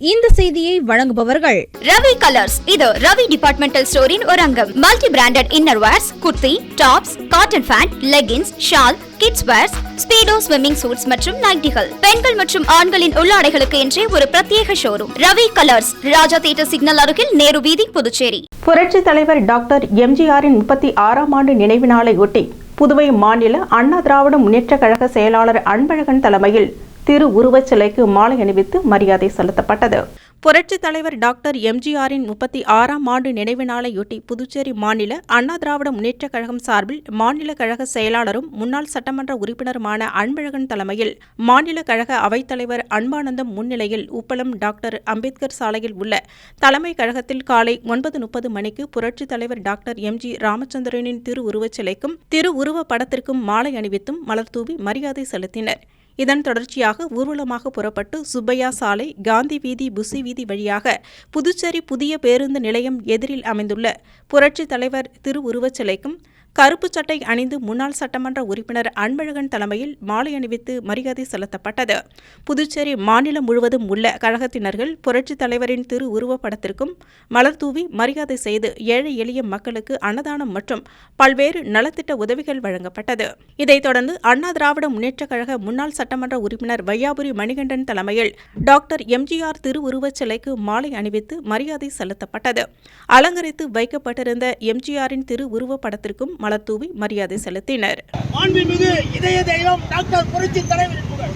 இந்த செய்தியை வழங்குபவர்கள் ரவி கலர்ஸ். இது ரவி டிபார்ட்மெண்டல் ஸ்டோரின் ஒரு அங்கம். Multi branded inner wears kurti tops cotton pant leggings shawl kids wears Speedo swimming suits மற்றும் நைட்டிகள் பெண்கள் மற்றும் ஆண்களின் உள்ளாடைகளுக்கு என்றே ஒரு பிரத்யேக showroom Ravi colours. Raja theatre signal அருகில் நேரு வீதி புதுச்சேரி. புரட்சி தலைவர் டாக்டர் எம்ஜிஆரின் முப்பத்தி ஆறாம் ஆண்டு நினைவு நாளை ஒட்டி புதுவை மாநில அண்ணா திராவிட முன்னேற்றக் கழக செயலாளர் அன்பழகன் தலைமையில் திரு உருவச் சிலைக்கு மாலை அணிவித்து மரியாதை செலுத்தப்பட்டது. புரட்சித் தலைவர் டாக்டர் எம்ஜிஆரின் முப்பத்தி ஆறாம் ஆண்டு நினைவு நாளையொட்டி புதுச்சேரி மாநில அண்ணா திராவிட முன்னேற்றக் கழகம் சார்பில் மாநில கழக செயலாளரும் முன்னாள் சட்டமன்ற உறுப்பினருமான அன்பழகன் தலைமையில் மாநில கழக அவைத்தலைவர் அன்பானந்தம் முன்னிலையில் உப்பளம் டாக்டர் அம்பேத்கர் சாலையில் உள்ள தலைமை கழகத்தில் காலை ஒன்பது முப்பது மணிக்கு புரட்சித் தலைவர் டாக்டர் எம்ஜி ராமச்சந்திரனின் திருவுருவச் சிலைக்கும் திருவுருவ படத்திற்கும் மாலை அணிவித்தும் மலர்தூவி மரியாதை செலுத்தினர். இதன் தொடர்ச்சியாக ஊர்வலமாக புறப்பட்டு சுப்பையா சாலை காந்தி வீதி புசி வீதி வழியாக புதுச்சேரி புதிய பேருந்து நிலையம் எதிரில் அமைந்துள்ள புரட்சித் தலைவர் திருவுருவச் சிலைக்கும் கருப்பு சட்டை அணிந்து முன்னாள் சட்டமன்ற உறுப்பினர் அன்பழகன் தலைமையில் மாலை அணிவித்து மரியாதை செலுத்தப்பட்டது. புதுச்சேரி மாநிலம் முழுவதும் உள்ள கழகத்தினர்கள் புரட்சித் தலைவரின் திரு உருவப்படத்திற்கும் மலர் தூவி மரியாதை செய்து ஏழை எளிய மக்களுக்கு அன்னதானம் மற்றும் பல்வேறு நலத்திட்ட உதவிகள் வழங்கப்பட்டது. இதைத் தொடர்ந்து அண்ணா திராவிட முன்னேற்றக் கழக முன்னாள் சட்டமன்ற உறுப்பினர் வையாபுரி மணிகண்டன் தலைமையில் டாக்டர் எம்ஜிஆர் திருவுருவச் சிலைக்கு மாலை அணிவித்து மரியாதை செலுத்தப்பட்டது. அலங்கரித்து வைக்கப்பட்டிருந்த எம்ஜிஆரின் திருவுருவப் படத்திற்கும் மலர்தூவி மரியாதை செலுத்தினர். மாண்புமிகு இதய தெய்வம் டாக்டர் புரட்சி தலைவரின் புகழ்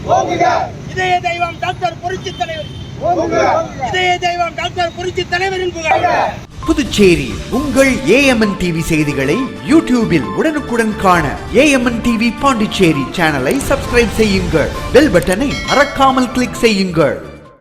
இதய தெய்வம் டாக்டர் புரட்சி தலைவர். இதய தெய்வம் டாக்டர் புரட்சி தலைவரின் புகழ் புதுச்சேரி உங்கள் ஏஎம்என் டிவி செய்திகளை யூடியூபில் உடனுக்குடன் காண ஏஎம்என் டிவி பாண்டிச்சேரி சேனலை சப்ஸ்கிரைப் செய்யுங்கள். பெல் பட்டனை மறக்காமல் கிளிக் செய்யுங்கள்.